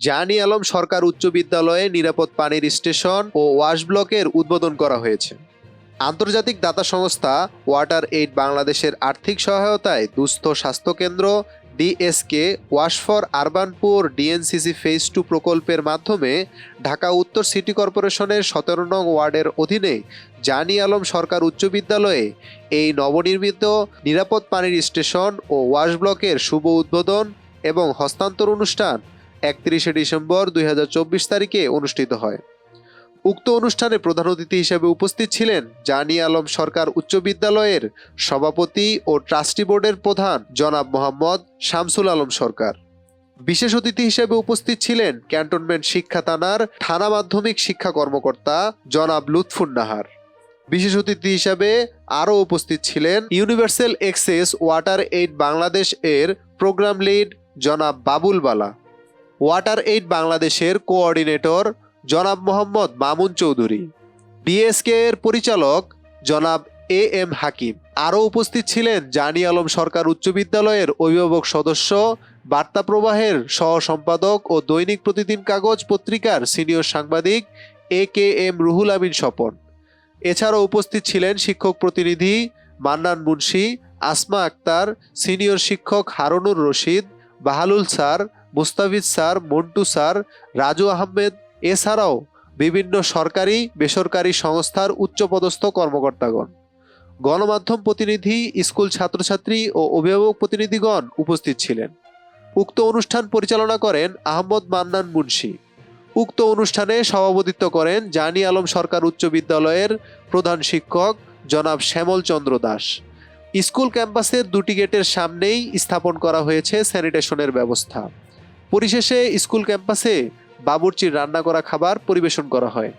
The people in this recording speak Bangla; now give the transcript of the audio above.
জাহানি আলম সরকার উচ্চ বিদ্যালয়ে নিরাপদ পানির স্টেশন ও ওয়াশ ব্লকের উদ্বোধন করা হয়েছে। আন্তর্জাতিক দাতা সংস্থা ওয়াটার এইড বাংলাদেশের আর্থিক সহায়তায় দুস্থ স্বাস্থ্যকেন্দ্র DSK, wash for urban poor DNCC phase two প্রকল্পের মাধ্যমে ঢাকা উত্তর সিটি কর্পোরেশনের সতেরো নং ওয়ার্ডের অধীনে জানি আলম সরকার উচ্চ বিদ্যালয়ে এই নবনির্মিত নিরাপদ পানির স্টেশন ও ওয়াশ ব্লকের শুভ উদ্বোধন এবং হস্তান্তর অনুষ্ঠান একত্রিশে ডিসেম্বর দুই হাজার চব্বিশ তারিখে অনুষ্ঠিত হয়। উক্ত অনুষ্ঠানে প্রধান অতিথি হিসেবে উপস্থিত ছিলেন জানি আলম সরকার উচ্চ বিদ্যালয়ের সভাপতি ও ট্রাস্টি বোর্ডের প্রধান জনাব মোহাম্মদ শামসুল আলম সরকার। বিশেষ অতিথি হিসেবে উপস্থিত ছিলেন ক্যান্টনমেন্ট শিক্ষা থানার থানা মাধ্যমিক শিক্ষা কর্মকর্তা জনাব লুৎফুন নাহার। বিশেষ অতিথি হিসাবে আরও উপস্থিত ছিলেন universal access water aid Bangladesh এর প্রোগ্রাম লিড জনাব বাবুল বালা। ওয়াটার এইড বাংলাদেশের কোঅর্ডিনেটর জনাব মোহাম্মদ মামুন চৌধুরী ডিএসকে এর পরিচালক, জনাব এ এম হাকিম আরও উপস্থিত ছিলেন জানি আলম সরকার উচ্চ বিদ্যালয়ের অভিভাবক সদস্য, বার্তা প্রবাহের সহ সম্পাদক ও দৈনিক প্রতিদিন কাগজ পত্রিকার সিনিয়র সাংবাদিক A K M Ruhul Amin Swapan. এছাড়াও উপস্থিত ছিলেন শিক্ষক প্রতিনিধি মান্নান মুন্সি, আসমা আক্তার, সিনিয়র শিক্ষক Harunur Rashid, Bahalul sir Mustafiz sir, Montu sir, Raju Ahmed এছাড়াও বিভিন্ন সরকারি, বেসরকারি সংস্থার উচ্চপদস্থ কর্মকর্তাগণ। গণমাধ্যম প্রতিনিধি, স্কুল ছাত্রছাত্রী ও অভিভাবক প্রতিনিধিগণ উপস্থিত ছিলেন। উক্ত অনুষ্ঠান পরিচালনা করেন আহমদ মান্নান মুন্সি। উক্ত অনুষ্ঠানে সভাপতিত্ব করেন জানি আলম সরকার উচ্চ বিদ্যালয়ের প্রধান শিক্ষক জনাব শ্যামল চন্দ্র দাস। স্কুল ক্যাম্পাসের দুটি গেটের সামনেই স্থাপন করা হয়েছে স্যানিটেশনের ব্যবস্থা। পরিশেষে স্কুল ক্যাম্পাসে বাবুর্চির রান্না করা খাবার পরিবেশন করা হয়।